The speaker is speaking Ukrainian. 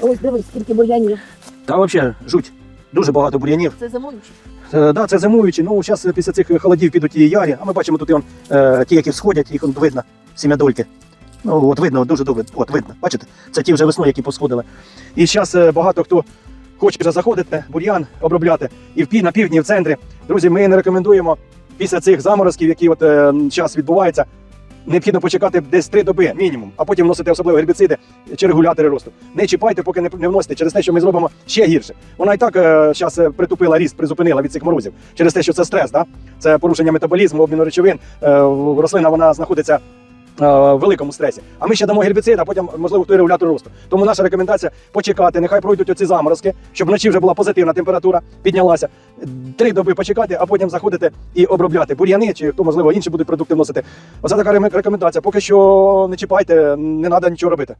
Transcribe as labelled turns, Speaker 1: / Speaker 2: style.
Speaker 1: Ось дивись, скільки бур'янів.
Speaker 2: Та взагалі жуть. Дуже багато бур'янів.
Speaker 1: Це зимуючі.
Speaker 2: Е, да, це зимуючі. Ну, зараз після цих холодів підуть і ярі, а ми бачимо тут і он, е, ті, які всходять, їх он видно, сім'ядольки. Ну, от видно, дуже добре. От видно. Бачите? Це ті вже весною, які посходили. І зараз багато хто хоче вже заходити, бур'ян обробляти і в пів на півдні, і в центрі. Друзі, ми не рекомендуємо після цих заморозків, які от е, відбуваються. Необхідно почекати десь три доби мінімум, а потім вносити особливо гербіциди чи регулятори росту. Не чіпайте, поки не, вносите, через те, що ми зробимо ще гірше. Вона і так зараз притупила ріст, призупинила від цих морозів через те, що це стрес, да? це порушення метаболізму, обміну речовин. Е, рослина вона знаходиться е, великому стресі. А ми ще дамо гербіцид, а потім, можливо, той регулятор росту. Тому наша рекомендація почекати, нехай пройдуть оці заморозки, щоб вночі вже була позитивна температура, піднялася. Три доби почекати, а потім заходити і обробляти бур'яни, чи хто, можливо, інші будуть продукти вносити. Оце така рекомендація. Поки що не чіпайте, не треба нічого робити.